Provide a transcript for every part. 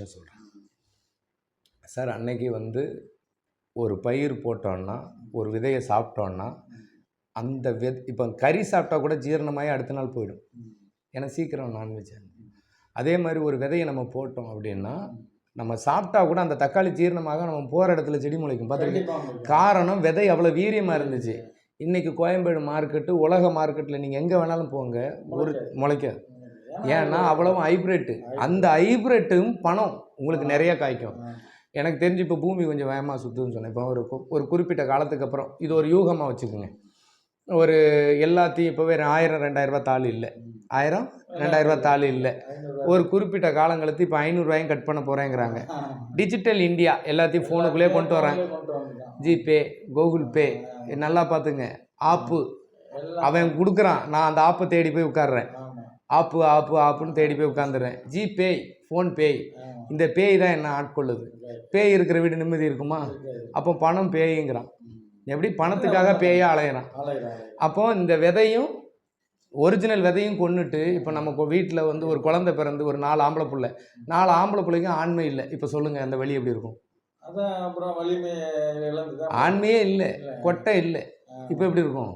விஷயம் சொல்கிறேன் சார் அன்னைக்கு வந்து ஒரு பயிர் போட்டோன்னா ஒரு விதையை சாப்பிட்டோன்னா அந்த வித இப்போ கறி சாப்பிட்டா கூட ஜீரணமாகி அடுத்த நாள் போயிடும். ஏன்னா சீக்கிரம் நான்வெஜ் அதே மாதிரி ஒரு விதையை நம்ம போட்டோம் அப்படின்னா நம்ம சாப்பிட்டா கூட அந்த தக்காளி ஜீரணமாக நம்ம போகிற இடத்துல செடி முளைக்கும். பார்த்துருக்கீங்க காரணம் விதை அவ்வளோ வீரியமாக இருந்துச்சு. இன்னைக்கு கோயம்பேடு மார்க்கெட்டு உலக மார்க்கெட்டில் நீங்கள் எங்கே வேணாலும் போங்க ஒரு முளைக்காது. ஏன்னா அவ்வளவும் ஹைப்ரிட்டு அந்த ஹைப்ரிட்டும் பணம் உங்களுக்கு நிறைய காய்க்கும். எனக்கு தெரிஞ்சு இப்போ பூமி கொஞ்சம் வேகமாக சுற்றுதுன்னு சொன்னேன். இப்போ ஒரு ஒரு குறிப்பிட்ட காலத்துக்கு அப்புறம். இது ஒரு யூகமாக வச்சுக்கோங்க. ஒரு எல்லாத்தையும் இப்போ வேறு ஆயிரம் ரெண்டாயிரம் ரூபாய் தாள் இல்லை. ஆயிரம் ரெண்டாயிரம் ரூபாய் தாள் இல்லை. ஒரு குறிப்பிட்ட காலங்களுக்கு இப்போ ஐநூறுரூவாயும் கட் பண்ண போகிறேங்கிறாங்க டிஜிட்டல் இந்தியா எல்லாத்தையும் ஃபோனுக்குள்ளேயே கொண்டு வராங்க. ஜிபே கூகுள் பே நல்லா பார்த்துங்க. ஆப்பு அவன் கொடுக்குறான். நான் அந்த ஆப்பை தேடி போய் உட்காடுறேன் ஆப்பு ஆப்பு ஆப்புன்னு தேடி போய் உட்காந்துறேன் ஜிபே ஃபோன்பே இந்த பேய் தான் என்ன ஆட்கொள்ளுது. பேய் இருக்கிற வீடு நிம்மதி இருக்குமா? அப்போ பணம் பேய்ங்கிறான். எப்படி? பணத்துக்காக பேயா அலையிறான். அப்போ இந்த விதையும் ஒரிஜினல் விதையும் கொண்டுட்டு இப்போ நம்ம வீட்டில் வந்து ஒரு குழந்தை பிறந்து ஒரு நாலு ஆம்பளை புள்ள. நாலு ஆம்பளை பிள்ளைக்கும் ஆண்மை இல்லை. இப்போ சொல்லுங்கள் அந்த வழி எப்படி இருக்கும்? ஆண்மையே இல்லை. கொட்டை இல்லை. இப்போ எப்படி இருக்கும்?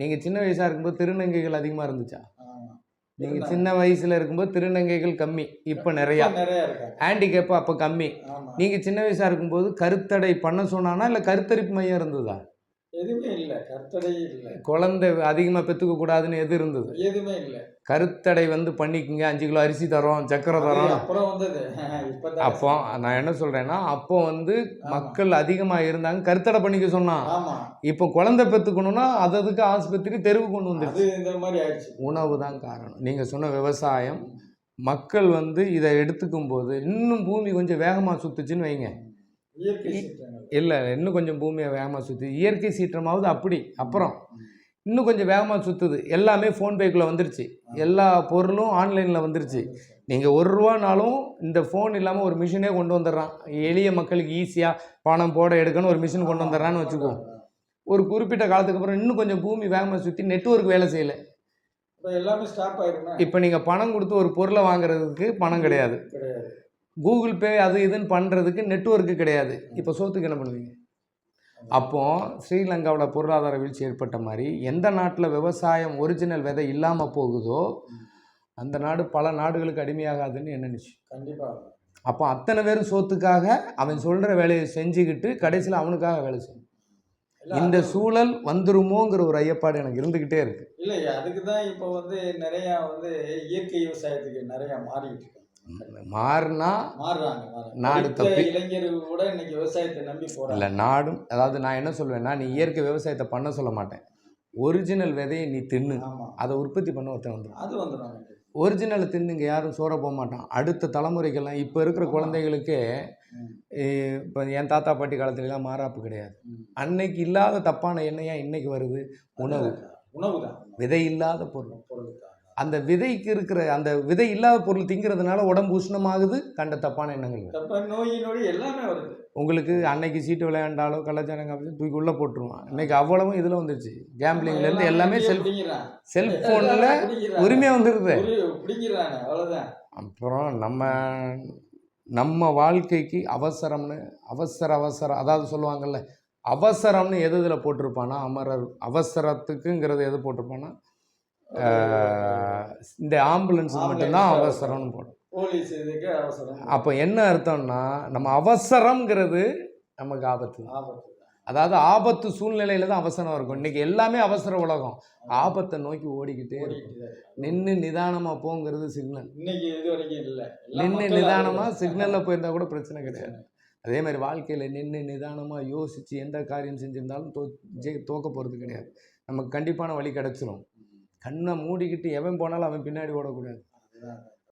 நீங்கள் சின்ன வயசாக இருக்கும்போது திருநங்கைகள் அதிகமாக இருந்துச்சா. நீங்கள். சின்ன வயசில் இருக்கும்போது திருநங்கைகள் கம்மி இப்போ நிறையா. ஹேண்டிகேப்பு அப்போ கம்மி. நீங்கள் சின்ன வயசாக இருக்கும்போது கருத்தடை பண்ண சொன்னானா இல்லை கருத்தரிப்பு மையம் இருந்ததா? எதுவுமே இல்ல. கருத்தடை இல்ல. குழந்தை அதிகமாக பெற்றுக்க கூடாதுன்னு எது இருந்தது? எதுவுமே இல்ல. கருத்தடை வந்து பண்ணிக்கங்க. அஞ்சு கிலோ அரிசி தரோம் சக்கரை தரோம். அப்புறம் வந்தது. அப்போ நான் என்ன சொல்கிறேன்னா அப்போ வந்து மக்கள் அதிகமாக இருந்தாங்க. கருத்தடை பண்ணிக்க சொன்னான். இப்போ குழந்தை பெற்றுக்கணும்னா அது அதுக்கு ஆஸ்பத்திரி தெருவு கொண்டு வந்துருச்சு இந்த மாதிரி ஆயிடுச்சு. உணவு தான் காரணம். நீங்கள் சொன்ன விவசாயம் மக்கள் வந்து இதை எடுத்துக்கும் போது இன்னும் பூமி கொஞ்சம் வேகமாக சுத்துச்சுன்னு வைங்க. இயற்கை இல்லை இன்னும் கொஞ்சம் பூமியை வேகமாக சுற்றி இயற்கை சீற்றமாவது அப்படி. அப்புறம் இன்னும் கொஞ்சம் வேகமாக சுற்றுது எல்லாமே ஃபோன்பேக்குள்ளே வந்துருச்சு. எல்லா பொருளும் ஆன்லைனில் வந்துருச்சு. நீங்கள் ஒரு ரூபானாலும் இந்த ஃபோன் இல்லாமல் ஒரு மிஷினே கொண்டு வந்துடுறான். எளிய மக்களுக்கு ஈஸியாக பணம் போட எடுக்கணும் ஒரு மிஷின் கொண்டு வந்துடுறான்னு வச்சுக்கோ. ஒரு குறிப்பிட்ட காலத்துக்கு அப்புறம் இன்னும் கொஞ்சம் பூமி வேகமாக சுற்றி நெட்வொர்க் வேலை செய்யலை. இப்ப எல்லாமே ஸ்டாப் ஆயிருமே? இப்போ நீங்கள் பணம் கொடுத்து ஒரு பொருளை வாங்குறதுக்கு பணம் கிடையாது. கிடையாது. கூகுள் பே அது இதுன்னு பண்ணுறதுக்கு நெட்வொர்க்கு கிடையாது. இப்போ சோத்துக்கு என்ன பண்ணுவீங்க? அப்போ ஸ்ரீலங்காவில் பொருளாதார வீழ்ச்சி ஏற்பட்ட மாதிரி எந்த நாட்டில் விவசாயம் ஒரிஜினல் விதை இல்லாமல் போகுதோ அந்த நாடு பல நாடுகளுக்கு அடிமையாகாதுன்னு என்ன நிச்சயம் கண்டிப்பா. அப்போ அத்தனை பேரும் சோத்துக்காக அவன் சொல்கிற வேலையை செஞ்சுக்கிட்டு கடைசியில் அவனுக்காக வேலை செய்யும். இந்த சூழல் வந்துருமோங்கிற ஒரு ஐயப்பாடு எனக்கு இருந்துக்கிட்டே இருக்கு. இல்ல அதுக்கு தான் இப்போ வந்து நிறைய வந்து இயற்கை விவசாயத்துக்கு நிறைய மாறிட்டு இருக்காங்க. மாறினா. நாடு தப்பி- கூட இன்னைக்கு விவசாயத்தை நம்பி போறாங்க. இல்லை நாடும் அதாவது நான் என்ன சொல்வேன்னா நீ இயற்கை விவசாயத்தை பண்ண சொல்ல மாட்டேன். ஒரிஜினல் விதையை நீ தின்னு. அதை உற்பத்தி பண்ண ஒருத்தன் வந்துடும் அது வந்துடும் ஒரிஜினலை தின்னு இங்கே யாரும் சோற போக மாட்டான். அடுத்த தலைமுறைக்கெல்லாம் இப்போ இருக்கிற. குழந்தைகளுக்கே. இப்போ என் தாத்தா பாட்டி காலத்துலலாம் மாறாப்பு கிடையாது. அன்னைக்கு இல்லாத தப்பான எண்ணெயா இன்னைக்கு வருது? உணவு உணவு. தான் விதை இல்லாத பொருள். பொருள் அந்த விதைக்கு இருக்கிற அந்த விதை இல்லாத பொருள் திங்கிறதுனால உடம்பு உஷ்ணமாகுது கண்ட தப்பான எண்ணங்கள் எல்லாமே வருது. உங்களுக்கு அன்னைக்கு சீட்டு விளையாண்டாலோ கள்ளச்சாரம் காமிச்சு தூக்கி உள்ளே போட்டுருவான் இன்னைக்கு அவ்வளவும் இதில் வந்துருச்சு. கேம்பிளிங்லேருந்து எல்லாமே செல் செல்ஃபோனில் உரிமையாக வந்துடுது அப்புறம் நம்ம நம்ம வாழ்க்கைக்கு அவசரம்னு அவசர அவசரம் அதாவது சொல்லுவாங்கல்ல அவசரம்னு எது இதில் போட்டிருப்பானா அமரர் அவசரத்துக்குங்கிறது எது போட்டிருப்பானா இந்த ஆம்புலன்ஸ் மட்டும்தான் அவசரம்னு போடும். போலீஸ் இதுக்கு அவசரம். அப்போ என்ன அர்த்தம்னா நம்ம அவசரம்ங்கிறது நமக்கு ஆபத்து. ஆபத்து. அதாவது ஆபத்து சூழ்நிலையில தான் அவசரம் இருக்கும். இன்னைக்கு எல்லாமே அவசர உலகம். ஆபத்தை நோக்கி ஓடிக்கிட்டே. நின்று நிதானமாக போங்கிறது சிக்னல் இன்னைக்கு இது வரைக்கும் இல்ல. நின்று நிதானமாக சிக்னலில் போயிருந்தா கூட பிரச்சனை கிடையாது. அதே மாதிரி வாழ்க்கையில் நின்று நிதானமாக யோசித்து எந்த காரியம் செஞ்சிருந்தாலும் தோ ஜெய் தோக்க போகிறது கிடையாது. நமக்கு கண்டிப்பான வழி கிடச்சிரும். கண்ணை மூடிக்கிட்டு எவன் போனாலும் அவன் பின்னாடி ஓடக்கூடாது அதுதான்.